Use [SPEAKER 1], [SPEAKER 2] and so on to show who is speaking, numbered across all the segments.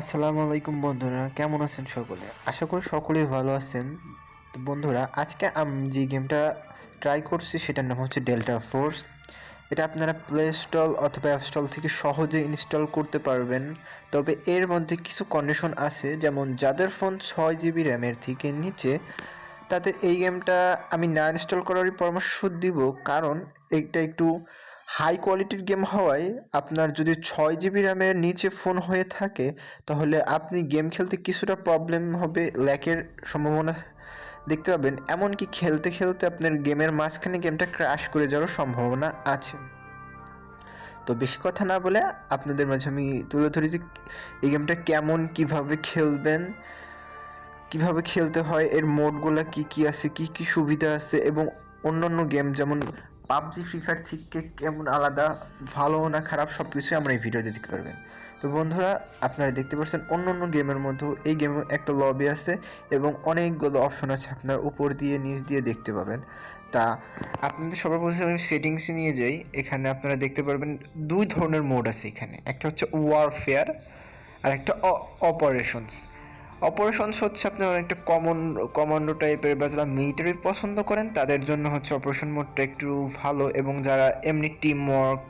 [SPEAKER 1] আসসালামু আলাইকুম বন্ধুরা, কেমন আছেন সকলে? আশা করি সকলেই ভালো আছেন। তো বন্ধুরা, আজকে আমি যে গেমটা ট্রাই করছি সেটার নাম হচ্ছে ডেল্টা ফোর্স এটা আপনারা প্লে স্টল অথবা অ্যাপ স্টল থেকে সহজে ইনস্টল করতে পারবেন। তবে এর মধ্যে কিছু কন্ডিশন আছে, যেমন যাদের ফোন ছয় জিবি র্যামের থেকে নিচে, তাদের এই গেমটা আমি না ইনস্টল করারই পরামর্শ দিব। কারণ এটা একটু হাই কোয়ালিটির গেম হওয়ায় আপনার যদি ছয় জিবি র্যামের নিচে ফোন হয়ে থাকে, তাহলে আপনি গেম খেলতে কিছুটা প্রবলেম হবে, ল্যাকের সম্ভাবনা দেখতে পাবেন। এমনকি খেলতে খেলতে আপনার গেমের মাঝখানে গেমটা ক্র্যাশ করে যাওয়ার সম্ভাবনা আছে। তো বেশি কথা না বলে আপনাদের মাঝে আমি তুলে ধরি যে এই গেমটা কেমন, কীভাবে খেলবেন, কীভাবে খেলতে হয়, এর মোডগুলো কি কি আছে, কি কি সুবিধা আছে, এবং অন্যান্য গেম যেমন পাবজি ফ্রি ফায়ার থেকে কেমন আলাদা, ভালো না খারাপ সব কিছুই আমরা এই ভিডিওতে দেখতে পারবেন। তো বন্ধুরা, আপনারা দেখতে পাচ্ছেন অন্য অন্য গেমের মধ্যেও এই গেমে একটা লবি আছে এবং অনেকগুলো অপশন আছে আপনার উপর দিয়ে, নিচ দিয়ে দেখতে পাবেন। তা আপনাদের সবার প্রথমে আমি সেটিংসে নিয়ে যাই। এখানে আপনারা দেখতে পারবেন দুই ধরনের মোড আছে এখানে। একটা হচ্ছে ওয়ারফেয়ার আর একটা অপারেশনস অপারেশনস হচ্ছে আপনার অনেকটা কমন কমান্ডো টাইপের বা যারা মিলিটারি পছন্দ করেন, তাদের জন্য হচ্ছে অপারেশন মোডটা একটু ভালো এবং যারা এমনি টিম ওয়ার্ক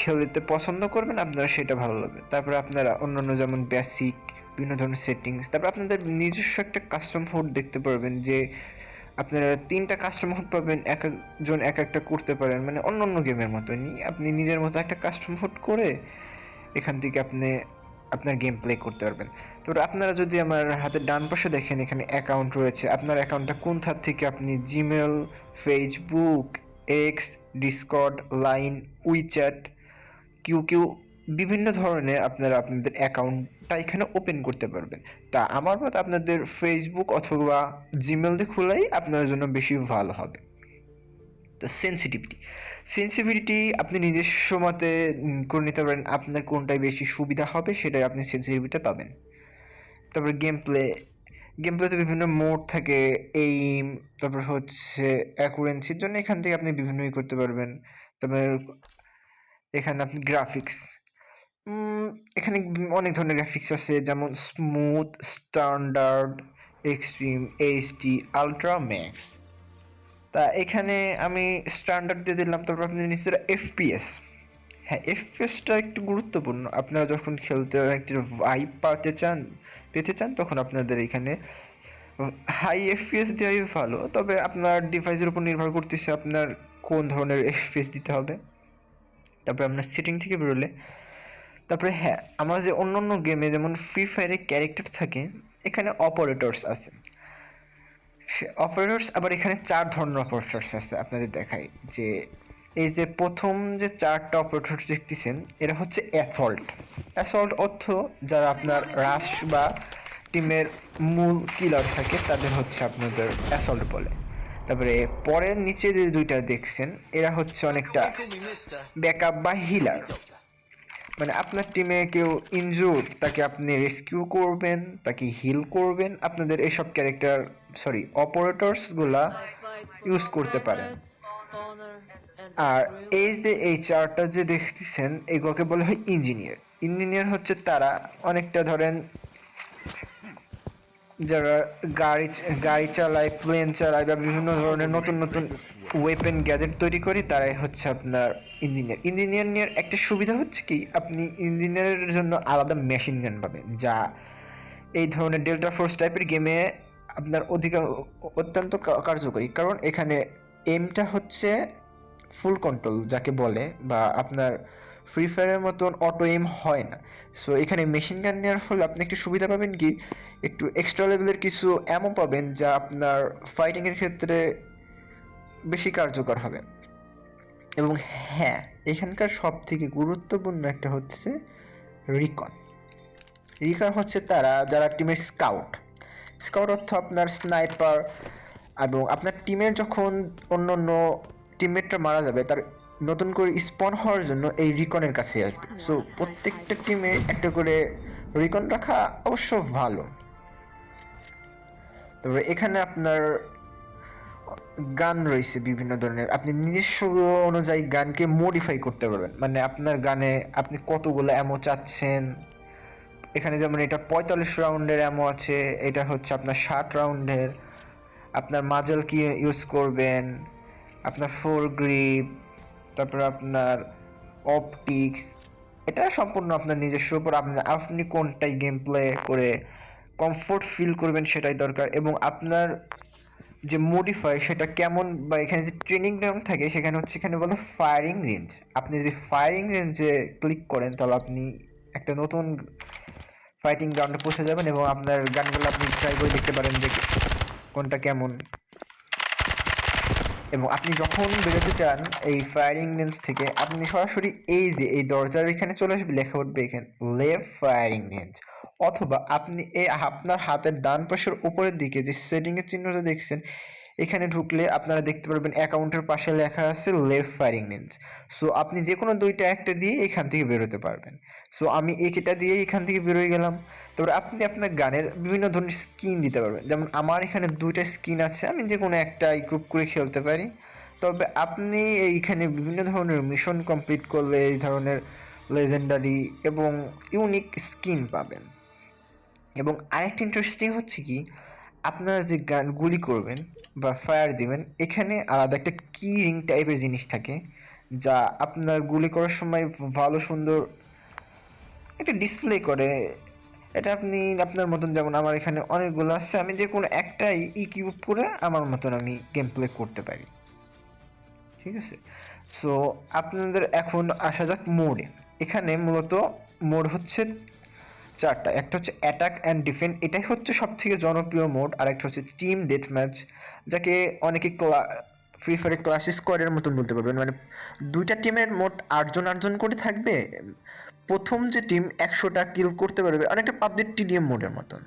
[SPEAKER 1] খেলতে পছন্দ করবেন, আপনারা সেটা ভালো লাগবে। তারপরে আপনারা অন্যান্য যেমন বেসিক বিভিন্ন ধরনের সেটিংস তারপর আপনাদের নিজস্ব একটা কাস্টম ফুড দেখতে পারবেন যে আপনারা তিনটা কাস্টম ফুড পাবেন, এক একজন এক একটা করতে পারেন মানে অন্য অন্য গেমের মতনই। আপনি নিজের মতো একটা কাস্টম ফুড করে এখান থেকে আপনি আপনার গেম প্লে করতে পারবেন। তারপর আপনারা যদি আমার হাতের ডান পাশে দেখেন, এখানে অ্যাকাউন্ট রয়েছে। আপনার অ্যাকাউন্টটা কোন থার থেকে আপনি Gmail Facebook X Discord Line WeChat Q Q বিভিন্ন ধরনের আপনারা আপনাদের অ্যাকাউন্টটা এখানে ওপেন করতে পারবেন। তা আমার মতে আপনাদের ফেসবুক অথবা জিমেল দিয়ে খোলাই আপনার জন্য বেশি ভালো হবে। তো সেন্সিটিভিটি সেন্সিটিভিটি আপনি নিজস্ব মতে করে নিতে পারেন আপনার কোনটায় বেশি সুবিধা হবে, সেটাই আপনি সেন্সিটিভিটা পাবেন। তারপরে গেম প্লে গেম প্লেতে বিভিন্ন মোড থাকে এইম তারপর হচ্ছে অ্যাকুরেন্সির জন্য এখান থেকে আপনি বিভিন্নই করতে পারবেন। তারপর এখানে আপনি গ্রাফিক্স এখানে অনেক ধরনের গ্রাফিক্স আছে, যেমন smooth standard extreme HD ultra max তা এখানে আমি স্ট্যান্ডার্ড দিয়ে দিলাম, তারপর আপনি নিচে এফপিএস হ্যাঁ এফপিএসটা একটু গুরুত্বপূর্ণ। আপনারা যখন খেলতে একটি ভাইব পাতে চান, পেতে চান, তখন আপনাদের এখানে হাই এফপিএস দেওয়াই ভালো। তবে আপনার ডিভাইসের উপর নির্ভর করতেছে আপনার কোন ধরনের এফপিএস দিতে হবে। তারপরে আপনার সেটিং থেকে বেরোলে। তারপরে হ্যাঁ আমার যে অন্য অন্য গেমে যেমন ফ্রি ফায়ারে ক্যারেক্টার থাকে, এখানে অপারেটরস আছে। অপারেটরস আবার এখানে চার ধরনের অপারেটরস আছে আপনাদের দেখাই। যে এই যে প্রথম যে চারটা অপারেটর দেখতেছেন এরা হচ্ছে অ্যাসল্ট অ্যাসল্ট অর্থ যারা আপনার রাশ বা টিমের মূল কিলার থাকে তাদের হচ্ছে আপনাদের অ্যাসল্ট বলে। তারপরে পরের নিচে যে দুইটা দেখছেন এরা হচ্ছে অনেকটা ব্যাকআপ বা হিলার মানে আপনার টিমে কেউ ইনজুর তাকে আপনি রেস্কিউ করবেন, তাকে হিল করবেন, আপনাদের এইসব ক্যারেক্টার সরি অপারেটরসগুলা ইউজ করতে পারেন। আর এই যে এই চারটা যে দেখতেছেন, এগুলোকে বলা হয় ইঞ্জিনিয়ার ইঞ্জিনিয়ার হচ্ছে তারা অনেকটা ধরেন, যারা গাড়ি গাড়ি চালায় প্লেন চালায় বা বিভিন্ন ধরনের নতুন নতুন ওয়েপেন গ্যাজেট তৈরি করি, তারাই হচ্ছে আপনার ইঞ্জিনিয়ার ইঞ্জিনিয়ার নিয়ে একটা সুবিধা হচ্ছে কি, আপনি ইঞ্জিনিয়ারের জন্য আলাদা মেশিন গান পাবেন, যা এই ধরনের ডেল্টা ফোর্স টাইপের গেমে আপনার অধিকার, অত্যন্ত কার্যকরী। কারণ এখানে এমটা হচ্ছে ফুল কন্ট্রোল যাকে বলে, বা আপনার ফ্রি ফায়ারের মতন অটো এম হয় না। সো এখানে মেশিন গান নেওয়ার ফলে আপনি একটু সুবিধা পাবেন কি, একটু এক্সট্রা লেভেলের কিছু এমন পাবেন, যা আপনার ফাইটিংয়ের ক্ষেত্রে বেশি কার্যকর হবে। এবং হ্যাঁ এখানকার সব থেকে গুরুত্বপূর্ণ একটা হচ্ছে রিকন রিকন হচ্ছে তারা, যারা টিমের স্কাউট স্কাউট অর্থ আপনার স্নাইপার এবং আপনার টিমের যখন অন্য অন্য টিমমেটটা মারা যাবে, তার নতুন করে স্পন হওয়ার জন্য এই রিকনের কাছে আসবে। সো প্রত্যেকটা টিমে একটা করে রিকন রাখা অবশ্য ভালো। তারপরে এখানে আপনার গান রয়েছে বিভিন্ন ধরনের। আপনি নিজস্ব অনুযায়ী গানকে মডিফাই করতে পারবেন। মানে আপনার গানে আপনি কতগুলো অ্যামো চাচ্ছেন। এখানে যেমন এটা পঁয়তাল্লিশ রাউন্ডের অ্যামো আছে, এটা হচ্ছে আপনার ষাট রাউন্ডের আপনার মাজল কি ইউজ করবেন, আপনার ফোর গ্রিপ তারপর আপনার অপটিক্স এটা সম্পূর্ণ আপনার নিজস্ব উপর। আপনি আপনি কোনটাই গেম প্লে করে কমফোর্ট ফিল করবেন সেটাই দরকার। এবং আপনার যে মডিফাই সেটা কেমন বা এখানে যে ট্রেনিং গ্রাউন্ড থাকে, সেখানে হচ্ছে এখানে বলে ফায়ারিং রেঞ্জ আপনি যদি ফায়ারিং রেঞ্জে ক্লিক করেন, তাহলে আপনি একটা নতুন ফাইটিং গ্রাউন্ডে পৌঁছে যাবেন এবং আপনার গানগুলো আপনি ট্রাই করে দেখতে পারেন যে কোনটা কেমন। এবং আপনি যখন বেরোতে চান, এই ফায়ারিং রেঞ্জ থেকে, আপনি সরাসরি এই যে, এই দরজার এখানে চলে আসবে, লেখা উঠবে এখানে লেফট ফায়ারিং রেঞ্জ অথবা আপনি এই আপনার হাতের ডান পাশের উপরের দিকে যে সেটিংয়ের চিহ্নটা দেখছেন, এখানে ঢুকলে আপনারা দেখতে পারবেন অ্যাকাউন্টের পাশে লেখা আছে লেফট ফায়ারিং রেঞ্জ সো আপনি যে কোনো দুইটা একটা দিয়ে এখান থেকে বেরোতে পারবেন। সো আমি এটা দিয়ে এখান থেকে বেরোয় গেলাম। তারপরে আপনি আপনার গানের বিভিন্ন ধরনের স্কিন দিতে পারবেন। যেমন আমার এখানে দুইটা স্কিন আছে, আমি যে কোনো একটা ইকুইপ করে খেলতে পারি। তবে আপনি এইখানে বিভিন্ন ধরনের মিশন কমপ্লিট করলে এই ধরনের লেজেন্ডারি এবং ইউনিক স্কিন পাবেন। এবং আরেকটা ইন্টারেস্টিং হচ্ছে কি, আপনারা যে গান গুলি করবেন বা ফায়ার দিবেন, এখানে আলাদা একটা কি রিং টাইপের জিনিস থাকে, যা আপনার গুলি করার সময় ভালো সুন্দর একটা ডিসপ্লে করে। এটা আপনি আপনার মতন, যেমন আমার এখানে অনেকগুলো আছে, আমি যে কোনো একটাই ইকিউব করে আমার মতন আমি গেম প্লে করতে পারি। ঠিক আছে? সো আপনাদের এখন আসা যাক মোড়ে এখানে মূলত মোড হচ্ছে চারটা। একটা হচ্ছে অ্যাটাক অ্যান্ড ডিফেন্ড এটাই হচ্ছে সব থেকে জনপ্রিয় মোড আর একটা হচ্ছে টিম ডেথ ম্যাচ যাকে অনেকে ক্লা ফ্রি ফায়ারে ক্লাস স্কোয়াডের মতন বলতে পারবেন। মানে দুইটা টিমের মোট আটজন আটজন করে থাকবে, প্রথম যে টিম একশোটা কিল করতে পারবে, অনেকটা পাবলিক টিডিএম মোডের মতন।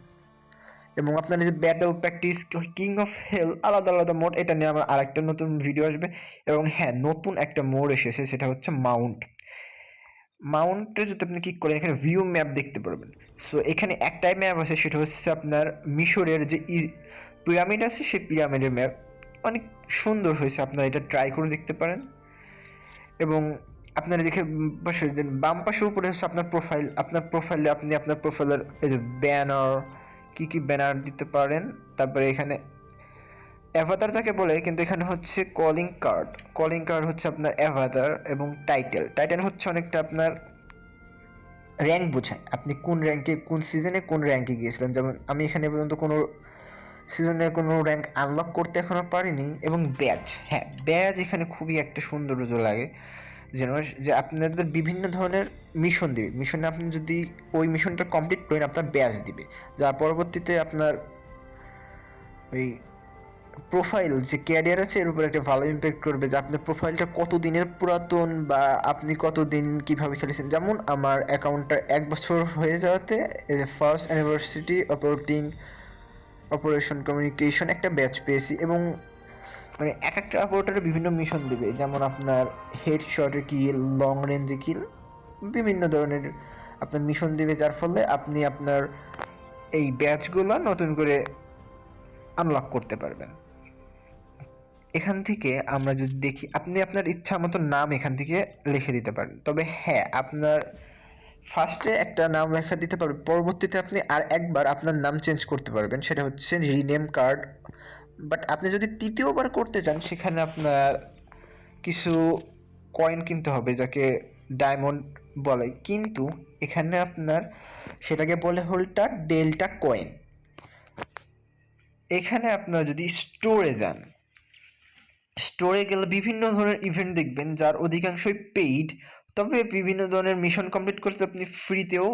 [SPEAKER 1] এবং আপনার যে battle practice king of hell আলাদা আলাদা মোড এটা নিয়ে আমার আরেকটা নতুন ভিডিও আসবে। এবং হ্যাঁ নতুন একটা মোড এসেছে, সেটা হচ্ছে মাউন্ট মাউন্টে যদি আপনি ক্লিক করেন, এখানে ভিউ ম্যাপ দেখতে পারবেন। সো এখানে একটাই ম্যাপ আছে, সেটা হচ্ছে আপনার মিশরের যে পিরামিড আছে, সেই পিরামিডের ম্যাপ অনেক সুন্দর হয়েছে, আপনারা এটা ট্রাই করে দেখতে পারেন। এবং আপনারা দেখে পাশে বাম পাশের উপরে হচ্ছে আপনার প্রোফাইল আপনার প্রোফাইলে আপনি আপনার প্রোফাইলের ব্যানার কী কী ব্যানার দিতে পারেন। তারপরে এখানে অ্যাভাতার যাকে বলে, কিন্তু এখানে হচ্ছে কলিং কার্ড কলিং কার্ড হচ্ছে আপনার অ্যাভাতার এবং টাইটেল টাইটেল হচ্ছে অনেকটা আপনার র্যাঙ্ক বোঝায়। আপনি কোন র্যাঙ্কে কোন সিজনে কোন র্যাঙ্কে গিয়েছিলেন? যেমন আমি এখানে পর্যন্ত কোনো সিজনে কোনো র্যাঙ্ক আনলক করতে এখনও পারিনি। এবং ব্যাচ হ্যাঁ ব্যাচ এখানে খুবই একটা সৌন্দর্য লাগে। যেন যে আপনাদের বিভিন্ন ধরনের মিশন দেবে। মিশনে আপনি যদি ওই মিশনটা কমপ্লিট করেন, আপনার ব্যাচ দিবে। যা পরবর্তীতে আপনার ওই প্রোফাইল যে ক্যারিয়ার আছে, এর উপর একটা ভালো ইম্প্যাক্ট করবে, যে আপনার প্রোফাইলটা কত দিনের পুরাতন বা আপনি কত দিন কীভাবে খেলেছেন। যেমন আমার অ্যাকাউন্টটা এক বছর হয়ে যাওয়াতে first anniversary operating operation communication একটা ব্যাচ পেয়েছি এবং মানে এক একটা অপারেটারে বিভিন্ন মিশন দেবে। যেমন আপনার হেড শটের কিল লং রেঞ্জে কিল বিভিন্ন ধরনের আপনার মিশন দেবে, যার ফলে আপনি আপনার এই ব্যাচগুলো নতুন করে আনলক করতে পারবেন। এখান থেকে আমরা যদি দেখি, আপনি আপনার ইচ্ছা মতো নাম এখান থেকে লিখে দিতে পারেন। তবে হ্যাঁ আপনার ফার্স্টে একটা নাম লেখা দিতে পারবেন পরবর্তীতে আপনি আর একবার আপনার নাম চেঞ্জ করতে পারবেন, সেটা হচ্ছে রিনেম কার্ড বাট আপনি যদি তৃতীয়বার করতে চান, সেখানে আপনার কিছু কয়েন কিনতে হবে, যাকে ডায়মন্ড বলে। কিন্তু এখানে আপনার সেটাকে বলে হলটা ডেল্টা কয়েন এখানে আপনার যদি স্টোরে যান স্টোরে গেলে বিভিন্ন ধরনের ইভেন্ট দেখবেন, যার অধিকাংশই পেইড তবে বিভিন্ন ধরনের মিশন কমপ্লিট করতে আপনি ফ্রিতেও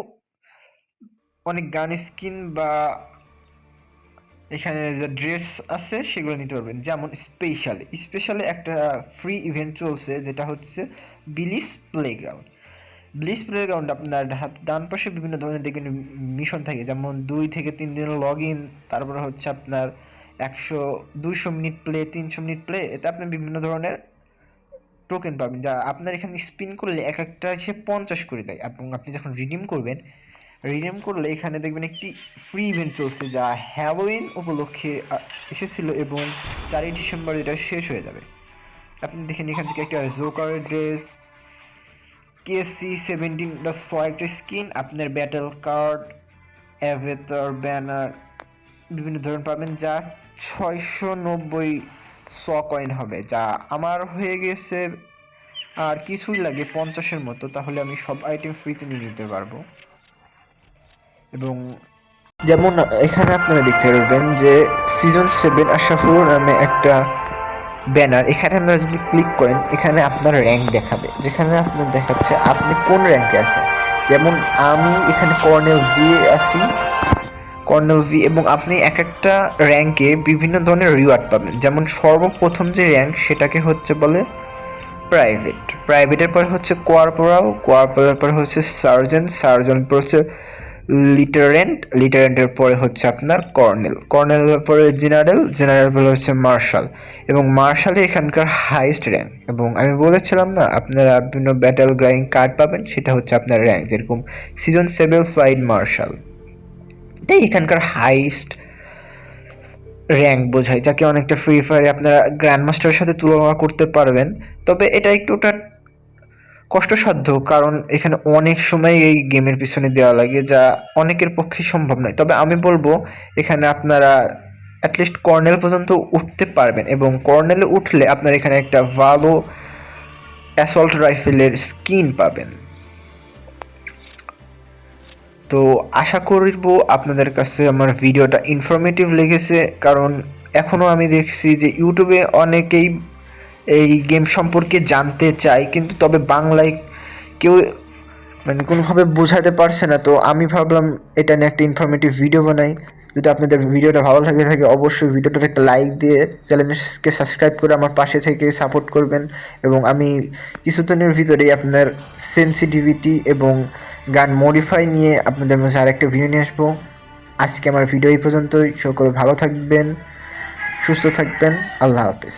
[SPEAKER 1] অনেক গান স্কিন বা এখানে যে ড্রেস আছে, সেগুলো নিতে পারবেন। যেমন স্পেশালি স্পেশালি একটা ফ্রি ইভেন্ট চলছে, যেটা হচ্ছে বিলিস প্লেগ্রাউন্ড ব্লিস প্লেগ্রাউন্ড আপনার ডান পাশে বিভিন্ন ধরনের দেখবেন মিশন থাকে। যেমন দুই থেকে তিন দিনের লগ ইন তারপরে হচ্ছে আপনার একশো, দুইশো মিনিট প্লে, তিনশো মিনিট প্লে, এতে আপনি বিভিন্ন ধরনের টোকেন পাবেন। যা আপনার এখানে স্পিন করলে এক একটা সে পঞ্চাশ করে দেয়। এবং আপনি যখন রিডিম করবেন রিডিম করলে এখানে দেখবেন একটি ফ্রি ইভেন্ট চলছে যা হ্যালোইন উপলক্ষে এসেছিল এবং চারই ডিসেম্বর এটা শেষ হয়ে যাবে। আপনি দেখেন এখান থেকে একটা জোকার ড্রেস কেসি সেভেন্টিনটা সোয়াইট স্কিন আপনার ব্যাটেল কার্ড অ্যাভেতর ব্যানার বিভিন্ন ধরনের পাবেন যা ছয়শো নব্বই স কয়েন হবে, যা আমার হয়ে গেছে আর কিছুই লাগে পঞ্চাশের মতো, তাহলে আমি সব আইটেম ফ্রিতে নিয়ে নিতে পারব। এবং যেমন এখানে আপনারা দেখতে পারবেন যে সিজন সেভেন আশাফুর নামে একটা ব্যানার এখানে আপনারা যদি ক্লিক করেন, এখানে আপনার র্যাঙ্ক দেখাবে। যেখানে আপনার দেখাচ্ছে আপনি কোন র্যাঙ্কে আছেন। যেমন আমি এখানে কর্নেল দিয়ে আছি কর্নেল ভি এবং আপনি এক একটা র্যাঙ্কে বিভিন্ন ধরনের রিওয়ার্ড পাবেন। যেমন সর্বপ্রথম যে র্যাঙ্ক সেটাকে হচ্ছে বলে প্রাইভেট। প্রাইভেটের পর হচ্ছে কোয়ারপোরাল, কোয়ারপোরালের পরে হচ্ছে সার্জেন্ট সার্জন পর হচ্ছে লিটারেন্ট, লিটারেন্টের পরে হচ্ছে আপনার কর্নেল। কর্নেলের পরে জেনারেল জেনারেল পরে হচ্ছে মার্শাল এবং মার্শালে এখানকার হাইস্ট র্যাঙ্ক এবং আমি বলেছিলাম না, আপনারা বিভিন্ন ব্যাটেল, গ্রাইং কার্ড পাবেন, সেটা হচ্ছে আপনার র্যাঙ্ক। যেরকম সিজন সেভেন ফ্লাইট মার্শাল। এটাই এখানকার হাইস্ট র্যাঙ্ক বোঝায়, যাকে অনেকটা ফ্রি ফায়ারে আপনারা গ্র্যান্ড মাস্টারের সাথে তুলনা করতে পারবেন। তবে এটা একটুটা কষ্টসাধ্য, কারণ এখানে অনেক সময় এই গেমের পিছনে দেওয়া লাগে, যা অনেকের পক্ষে সম্ভব নয়। তবে আমি বলব, এখানে আপনারা অ্যাটলিস্ট কর্নেল পর্যন্ত উঠতে পারবেন এবং কর্নেলে উঠলে আপনারা এখানে একটা ভালো অ্যাসল্ট রাইফেলের স্কিন পাবেন। তো আশা করব আপনাদের কাছে আমার ভিডিওটা ইনফরমেটিভ লেগেছে, কারণ এখনও আমি দেখছি যে ইউটিউবে অনেকেই এই গেম সম্পর্কে জানতে চায়, কিন্তু তবে বাংলায় কেউ মানে কোনোভাবে বোঝাতে পারছে না। তো আমি ভাবলাম এটা নিয়ে একটা ইনফরমেটিভ ভিডিও বানাই। যদি আপনাদের ভিডিওটা ভালো লাগে থাকে, অবশ্যই ভিডিওটার একটা লাইক দিয়ে চ্যানেলকে সাবস্ক্রাইব করে আমার পাশে থেকে সাপোর্ট করবেন। এবং আমি কিছুদিনের ভিতরেই আপনার সেন্সিটিভিটি এবং গান মডিফাই নিয়ে আপনাদের মাঝে আরেকটা ভিডিও নিয়ে আসব। আজকে আমার ভিডিও এই পর্যন্তই। সকলে ভালো থাকবেন, সুস্থ থাকবেন। আল্লাহ হাফিজ।